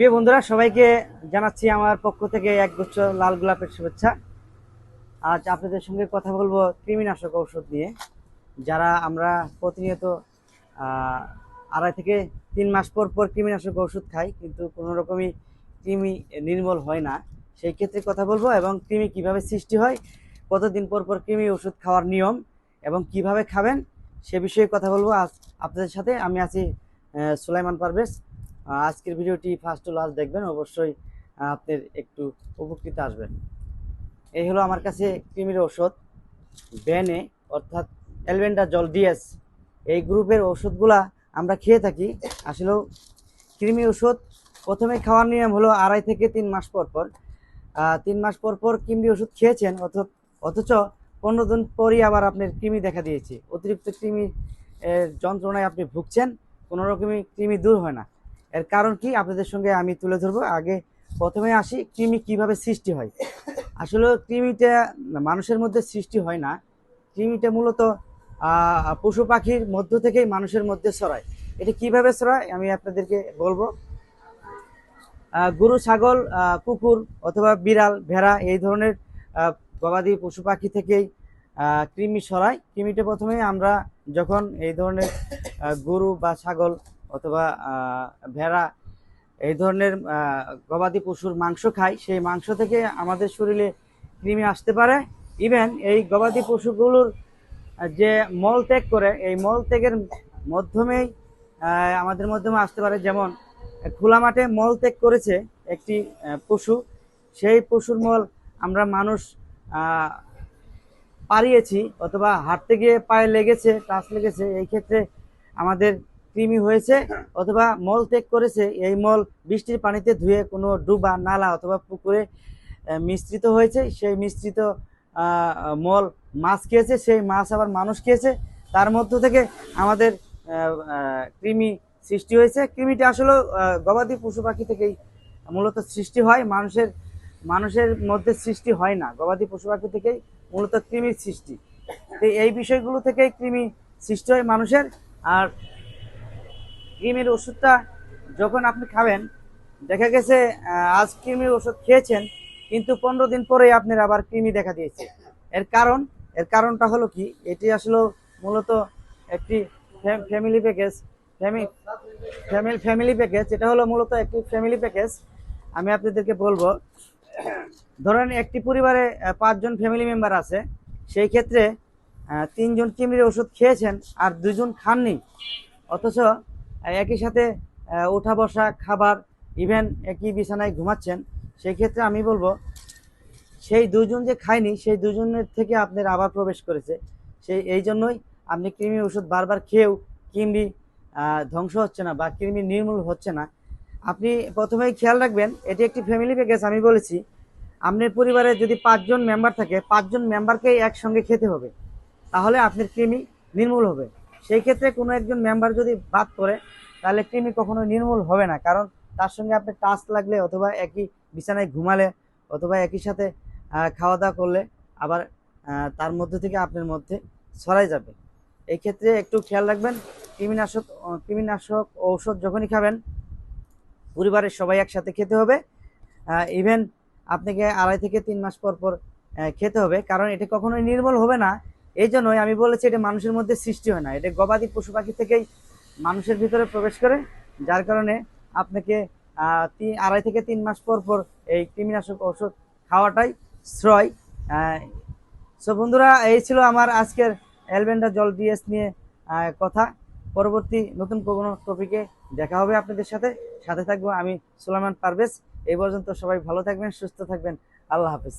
প্রিয় বন্ধুরা, সবাইকে জানাচ্ছি আমার পক্ষ থেকে এক গুচ্ছ লাল গোলাপের শুভেচ্ছা। আজ আপনাদের সঙ্গে কথা বলব কৃমিনাশক ঔষধ নিয়ে। যারা আমরা প্রতিনিয়ত আড়াই থেকে তিন মাস পর পর কৃমিনাশক ওষুধ খাই, কিন্তু কোনো রকমই কৃমি নির্মূল হয় না। সেই ক্ষেত্রে কথা বলব এবং কৃমি কীভাবে সৃষ্টি হয়, কতদিন পর পর কৃমি ওষুধ খাওয়ার নিয়ম এবং কীভাবে খাবেন, সে বিষয়ে কথা বলব। আজ আপনাদের সাথে আমি আছি সুলাইমান পারভেজ। আজকের ভিডিওটি ফার্স্ট টু লাস্ট দেখবেন, অবশ্যই আপনার একটু উপকৃত আসবেন। এই হলো আমার কাছে কৃমির ওষুধ ব্যানে অর্থাৎ অ্যালভেন্ডা জল ডিএস এই গ্রুপের ওষুধগুলা আমরা খেয়ে থাকি। আসলেও কৃমি ওষুধ প্রথমে খাওয়ার নিয়ম হলো আড়াই থেকে তিন মাস পর পর। তিন মাস পর পর কৃমি ওষুধ খেয়েছেন, অথচ পনেরো দিন পরই আবার আপনার কৃমি দেখা দিয়েছে। অতিরিক্ত কৃমি যন্ত্রণায় আপনি ভুগছেন, কোনো রকমই কৃমি দূর হয় না। এর কারণ কি আপনাদের সঙ্গে আমি তুলে ধরবো। আগে প্রথমে আসি, কৃমি কীভাবে সৃষ্টি হয়? আসলে কৃমিটা মানুষের মধ্যে সৃষ্টি হয় না। কৃমিটা মূলত পশু পাখির মধ্য থেকেই মানুষের মধ্যে ছড়ায়। এটা কীভাবে ছড়ায় আমি আপনাদেরকে বলব। গরু, ছাগল কুকুর অথবা বিড়াল, ভেড়া এই ধরনের গবাদি পশু পাখি থেকেই কৃমি ছড়ায়। কৃমিটা প্রথমে আমরা যখন এই ধরনের গরু বা ছাগল অথবা ভেড়া এই ধরনের গবাদি পশুর মাংস খাই সেই মাংস থেকে আমাদের শরীরে কৃমি আসতে পারে। ইভেন এই গবাদি পশুগুলোর যে মল ত্যাগ করে এই মল ত্যাগের মাধ্যমেই আমাদের মাধ্যমে আসতে পারে। যেমন খোলা মাঠে মল ত্যাগ করেছে একটি পশু সেই পশুর মল আমরা মানুষ আহ, পাড়িয়েছি অথবা হাঁটতে গিয়ে পায়ে লেগেছে টাচ লেগেছে। এই ক্ষেত্রে আমাদের কৃমি হয়েছে অথবা মল ত্যাগ করেছে এই মল বৃষ্টির পানিতে ধুয়ে কোনো ডুবা নালা অথবা পুকুরে মিশ্রিত হয়েছে। সেই মিশ্রিত মল মাছ খেয়েছে সেই মাছ আবার মানুষ খেয়েছে। তার মধ্য থেকে আমাদের কৃমি সৃষ্টি হয়েছে। কৃমিটা আসলে গবাদি পশু পাখি থেকেই মূলত সৃষ্টি হয়। মানুষের মানুষের মধ্যে সৃষ্টি হয় না। গবাদি পশু পাখি থেকেই মূলত কৃমির সৃষ্টি। তো এই বিষয়গুলো থেকেই কৃমি সৃষ্টি হয় মানুষের। আর কৃমির ওষুধটা যখন আপনি খাবেন, দেখা গেছে আজ কৃমির ওষুধ খেয়েছেন, কিন্তু পনেরো দিন পরেই আপনার আবার কৃমি দেখা দিয়েছে। এর কারণ, এর কারণটা হলো কি, এটি আসলে মূলত একটি family package family family package. এটা হলো মূলত একটি ফ্যামিলি প্যাকেজ। আমি আপনাদেরকে বলব, ধরেন একটি পরিবারে পাঁচজন ফ্যামিলি মেম্বার আছে, সেই ক্ষেত্রে তিনজন কৃমির ওষুধ খেয়েছেন আর দুজন খাননি। অথচ একই সাথে ওঠা বসা, খাবার ইভেন একই বিছানায় ঘুমাচ্ছেন সেই ক্ষেত্রে আমি বলব, সেই দুজন যে খায়নি, সেই দুজনের থেকে আপনার আবার প্রবেশ করেছে। সেই, এই জন্যই আপনি কৃমি ওষুধ বারবার খেয়েও কৃমি ধ্বংস হচ্ছে না বা কৃমি নির্মূল হচ্ছে না। আপনি প্রথমেই খেয়াল রাখবেন, এটি একটি ফ্যামিলি প্যাকেজ আমি বলেছি, আপনার পরিবারে যদি পাঁচজন মেম্বার থাকে, পাঁচজন মেম্বারকেই একসঙ্গে খেতে হবে? তাহলে আপনার কৃমি নির্মূল হবে। সেই ক্ষেত্রে কোনো একজন মেম্বার যদি বাদ করে তাহলে কৃমি কখনো নির্মূল হবে না। কারণ তার সঙ্গে আপনি টাচ লাগলে অথবা একই বিছানায় ঘুমালে অথবা একই সাথে খাওয়া দাওয়া করলে আবার তার মধ্যে থেকে আপনার মধ্যে ছড়াই যাবে। এই ক্ষেত্রে একটু খেয়াল রাখবেন, কৃমিনাশক কৃমিনাশক ঔষধ যখনই খাবেন, পরিবারের সবাই একসাথে খেতে হবে। ইভেন আপনাকে আড়াই থেকে তিন মাস পর পর খেতে হবে। কারণ এটা কখনোই নির্মূল হবে না। এই জন্যই আমি বলেছি এটা মানুষের মধ্যে সৃষ্টি হয় না। এটা গবাদি পশু পাখি থেকেই মানুষের ভিতরে প্রবেশ করে, যার কারণে আপনাকে তিন, আড়াই থেকে তিন মাস পর পর এই কৃমিনাশক ওষুধ খাওয়াটাই শ্রয়। সো বন্ধুরা, এই ছিল আমার আজকের অ্যালবেন্ডা জল ডিএস নিয়ে কথা। পরবর্তী নতুন কোনো টপিকে দেখা হবে আপনাদের সাথে। সাথে থাকব আমি সুলাইমান পারভেজ। এই পর্যন্ত সবাই ভালো থাকবেন, সুস্থ থাকবেন। আল্লাহ হাফেজ।